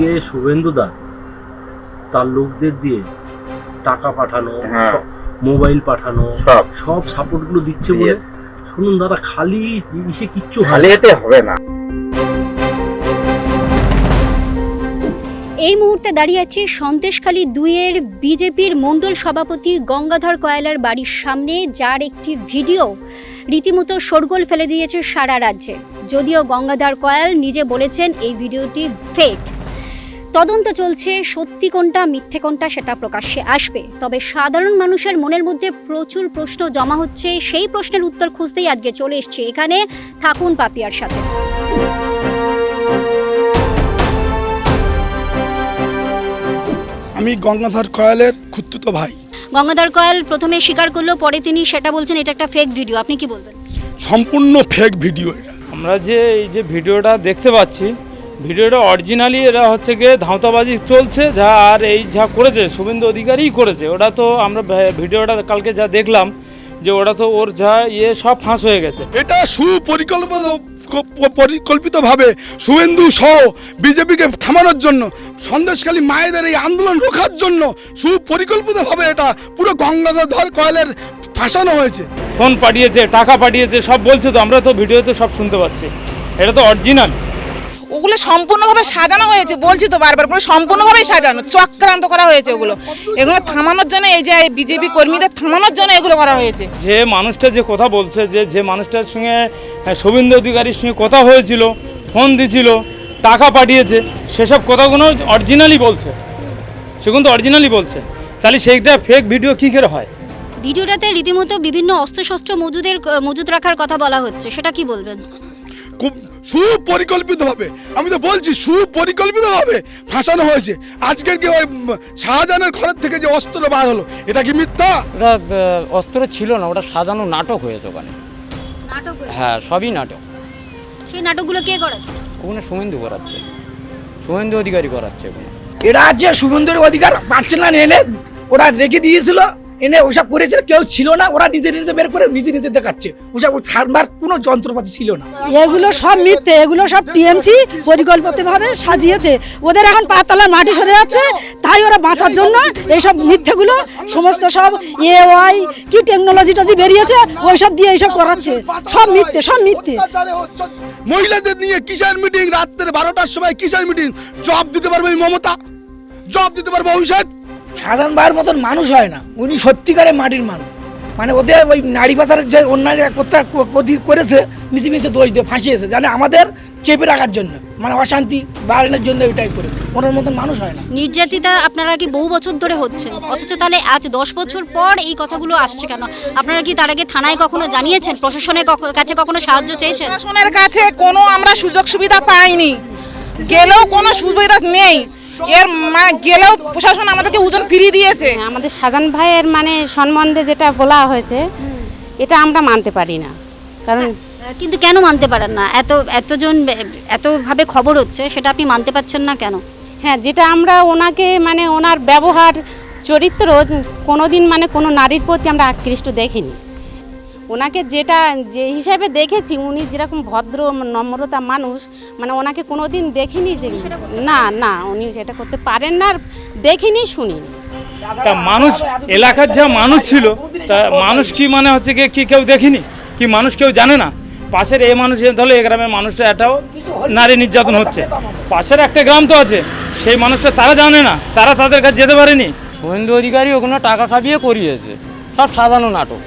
আজকে শুভেন্দু দা তার লোকদের দিয়ে টাকা পাঠানো হ্যাঁ। মোবাইল পাঠানো সব। সাপোর্টগুলো দিচ্ছে বলে শুনুন দাদা খালি জিনিসে কিচ্ছু খালি এতে হবে না। এই মুহূর্তে দাঁড়িয়ে আছি সন্দেশখালী দুইয়ের বিজেপির মণ্ডল সভাপতি গঙ্গাধর কয়ালার বাড়ির সামনে যার একটি ভিডিও রীতিমতো শোরগোল ফেলে দিয়েছে সারা রাজ্যে। যদিও গঙ্গাধর কয়াল নিজে বলেছেন এই ভিডিওটি ফেক তদন্ত চলছে সত্যি কোনটা মিথ্যে কোনটা সেটা প্রকাশ্যে আসবে। তবে সাধারণ মানুষের মনের মধ্যে প্রচুর প্রশ্ন জমা হচ্ছে সেই প্রশ্নের উত্তর খুঁজতেই আজকে চলে এসছে এখানে। থাকুন পাপিয়ার সাথে। আমি গঙ্গাধর কয়ালের খুত্তুত ভাই। গঙ্গাধর কয়াল প্রথমে স্বীকার করল পরে তিনি সেটা বলছেন এটা একটা ফেক ভিডিও আপনি কি বলবেন? সম্পূর্ণ ফেক ভিডিও এটা। আমরা যে এই যে ভিডিওটা দেখতে পাচ্ছি ভিডিওটা অরিজিনালি এরা হচ্ছে গিয়ে ধাঁতাবাজি চলছে যা আর এই যা করেছে শুভেন্দু অধিকারীই করেছে। ওটা তো আমরা ভিডিওটা কালকে যা দেখলাম যে ওটা তো ওর যা ইয়ে সব ফাঁস হয়ে গেছে। এটা সুপরিকল্পিত পরিকল্পিতভাবে শুভেন্দু সহ বিজেপিকে থামানোর জন্য সন্দেশখালী মায়েদের এই আন্দোলন রোখার জন্য সুপরিকল্পিতভাবে এটা পুরো গঙ্গাধর কয়ালের ফাঁসানো হয়েছে। ফোন পাঠিয়েছে টাকা পাঠিয়েছে সব বলছে তো আমরা তো ভিডিওতে সব শুনতে পাচ্ছি। এটা তো অরিজিনাল ওগুলো সম্পূর্ণভাবে সাজানো হয়েছে বলছি তো বারবার পুরো সম্পূর্ণভাবেই সাজানো চক্রান্ত করা হয়েছে ওগুলো। এগুলো থামানোর জন্য এই যে বিজেপি কর্মীদের থামানোর জন্য এগুলো করা হয়েছে। যে মানুষটা যে কথা বলছে যে যে মানুষটার সঙ্গে আহ, শুভেন্দু অধিকারীর সঙ্গে কথা হয়েছিল ফোন দিছিল টাকা পাঠিয়েছে সেসব কথাগুলো অরিজিনালি বলছে। সেগুলো তো অরিজিনালি বলছে। তাহলে সেইটা ফেক ভিডিও কী করে হয়? ভিডিওটাতে রীতিমতো বিভিন্ন অস্ত্রশস্ত্র মজুদের মজুদ রাখার কথা বলা হচ্ছে সেটা কি বলবেন? সুপরিকল্পিতভাবে আমি তো বলছি সুপরিকল্পিতভাবে ফাঁসানো হয়েছে। আজকের কি ওই শাহজাহানের ঘরের থেকে যে অস্ত্র বার হলো এটা কি মিথ্যা? ওটা অস্ত্র ছিল না ওটা সাজানো নাটক হয়েছে ওখানে। নাটক হ্যাঁ সবই নাটক। সেই নাটকগুলো কে করাচ্ছে ওখানে শুভেন্দু করাচ্ছে। শুভেন্দু অধিকারী করাচ্ছে ওখানে। এরা যে সুগন্ধের অধিকার পাচ্ছে না এনে ওরা রেখে দিয়েছিল। এনে ওসব করেছিল কেউ ছিল না ওরা নিজে নিজে বের করে নিজে নিজে দেখাচ্ছে। ওসব ফার্মার কোনো যন্ত্রপাতি ছিল না। এগুলো সব মিথ্যে এগুলো সব টিএমসি পরিকল্পিতভাবে সাজিয়েছে। ওদের এখন পাতলার মাটি সরে যাচ্ছে তাই ওরা বাঁচার জন্য এইসব মিথ্যেগুলো সমস্ত সব এ ওয়াই কি টেকনোলজিটা দিয়ে বেরিয়েছে ওই সব দিয়ে এইসব করাচ্ছে। সব মিথ্যে সব মিথ্যে। মহিলাদের নিয়ে কিষাণ মিটিং রাত্রে বারোটার সময় কিষাণ মিটিং। জব দিতে পারবে মমতা? জব দিতে পারবে অভিষেক? সাধারণ ভাইয়ের মতন মানুষ হয় না। উনি সত্যিকারের মাটির মানুষ। মানে ওদের ওই নারী পাচারের যে অন্যায় করতে করেছে মিশে মিশে দোষ দিয়ে ফাঁসিয়েছে জানে আমাদের চেপে রাখার জন্য। মানে অশান্তি বাড়ানোর জন্য ওইটাই করে। ওনার মতন মানুষ হয় না। নির্যাতিতা আপনারা কি বহু বছর ধরে হচ্ছে? অথচ তাহলে আজ দশ বছর পর এই কথাগুলো আসছে কেন? আপনারা কি তার আগে থানায় কখনো জানিয়েছেন? প্রশাসনের কাছে কখনো সাহায্য চেয়েছেন? প্রশাসনের কাছে কোনো আমরা সুযোগ সুবিধা পাইনি। গেলেও কোনো সুবিধা নেই। এর মানে গেলেও প্রশাসন আমাদেরকে ওজন ফিরিয়ে দিয়েছে। হ্যাঁ, আমাদের সাজান ভাইয়ের মানে সম্বন্ধে যেটা বলা হয়েছে এটা আমরা মানতে পারি না। কারণ কিন্তু কেন মানতে পারেন না? এত এতজন এতভাবে খবর হচ্ছে সেটা আপনি মানতে পারছেন না কেন? হ্যাঁ যেটা আমরা ওনাকে মানে ওনার ব্যবহার চরিত্র কোনোদিন মানে কোনো নারীর প্রতি আমরা আকৃষ্ট দেখিনি। ওনাকে যেটা যে হিসাবে দেখেছি উনি যেরকম ভদ্র নম্রতা মানুষ মানে ওনাকে কোনোদিন দেখিনি যে না না উনি সেটা করতে পারেন না আর দেখিনি শুনিনি। তা মানুষ এলাকার যা মানুষ ছিল তা মানুষ কি মানে হচ্ছে গিয়ে কি কেউ দেখিনি? কি মানুষ কেউ জানে না? পাশের এই মানুষ তাহলে এই গ্রামের মানুষটা এটাও নারী নির্যাতন হচ্ছে। পাশের একটা গ্রাম তো আছে সেই মানুষটা তারা জানে না তারা তাদের কাছে যেতে পারেনি। শুভেন্দু অধিকারী ওখানে টাকা খাবিয়ে করিয়েছে। সব সাজানো নাটক।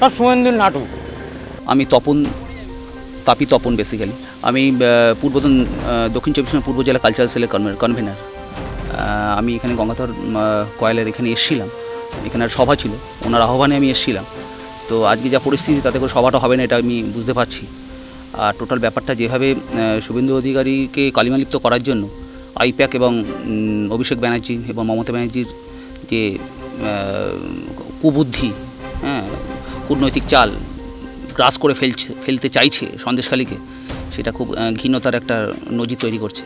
সব শুভেন্দুর নাটক। আমি তপন, তাপি তপন বেসিক্যালি আমি পূর্বতন দক্ষিণ চব্বিশ পূর্ব জেলা কালচারাল সেলের কনভেনার আমি এখানে গঙ্গাধর কয়েলের এখানে এসেছিলাম। এখানে সভা ছিল। ওনার আহ্বানে আমি এসেছিলাম। তো আজকে যা পরিস্থিতি, তাতে করে সভাটা হবে না, এটা আমি বুঝতে পারছি। আর টোটাল ব্যাপারটা যেভাবে শুভেন্দু অধিকারীকে কালিমালিপ্ত করার জন্য আইপ্যাক এবং অভিষেক ব্যানার্জি এবং মমতা ব্যানার্জির যে কুবুদ্ধি হ্যাঁ কূটনৈতিক চাল গ্রাস করে ফেলছে ফেলতে চাইছে সন্দেশখালীকে সেটা খুব ঘৃণতার একটা নজির তৈরি করছে।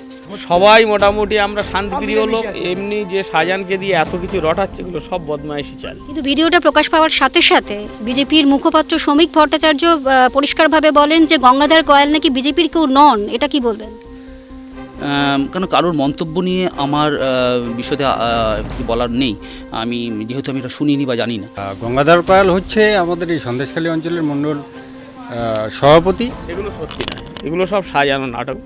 সবাই মোটামুটি আমরা শান্তিপ্রিয় লোক এমনি যে সাজানকে দিয়ে এত কিছু রটাচ্ছে এগুলো সব বদমাইশি চাল। কিন্তু ভিডিওটা প্রকাশ পাওয়ার সাথে সাথে বিজেপির মুখপাত্র শ্রমিক ভট্টাচার্য পরিষ্কারভাবে বলেন যে গঙ্গাধর কয়াল নাকি বিজেপির কেউ নন এটা কি বলবেন? কেন কারোর মন্তব্য নিয়ে আমার কিছু বলার নেই। আমি যেহেতু আমি এটা শুনিনি বা জানি না। গঙ্গাধর পায়াল হচ্ছে আমাদের এই সন্দেশখালী অঞ্চলের মণ্ডল সভাপতি। এগুলো সত্যি না। এগুলো সব সাজানো নাটক।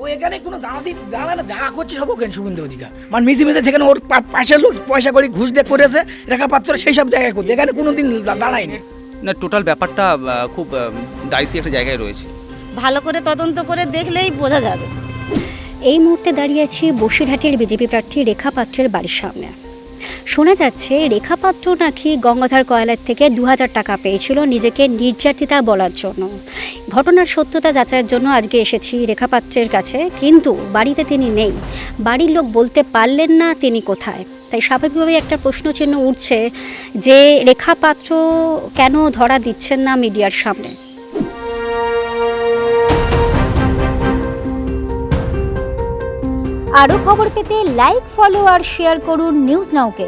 ও এখানে কোনো দাঁড়াতে দাঁড়ায় না যা করছে সব ওখানে শুভেন্দু অধিকার। মানে মিশে মিশে যেখানে ওর পাশের লোক পয়সা করে ঘুষ দিয়ে করেছে রেখা পাত্র সেই সব জায়গায় করতে। এখানে কোনো দিন দাঁড়ায়নি। না টোটাল ব্যাপারটা খুব ডাইসি একটা জায়গায় রয়েছে। ভালো করে তদন্ত করে দেখলেই বোঝা যাবে। এই মুহূর্তে দাঁড়িয়ে আছি বসিরহাটের বিজেপি প্রার্থী রেখা পাত্রের বাড়ির সামনে। শোনা যাচ্ছে, রেখা পাত্র নাকি গঙ্গাধর কয়লার থেকে দু হাজার টাকা পেয়েছিল নিজেকে নির্যাতিতা বলার জন্য। ঘটনার সত্যতা যাচাইয়ের জন্য আজকে এসেছি রেখা পাত্রের কাছে, কিন্তু বাড়িতে তিনি নেই। বাড়ির লোক বলতে পারলেন না তিনি কোথায়। তাই স্বাভাবিকভাবেই একটা প্রশ্নচিহ্ন উঠছে যে রেখা পাত্র কেন ধরা দিচ্ছেন না মিডিয়ার সামনে। আরও খবর পেতে লাইক ফলো আর শেয়ার করুন নিউজ নাওকে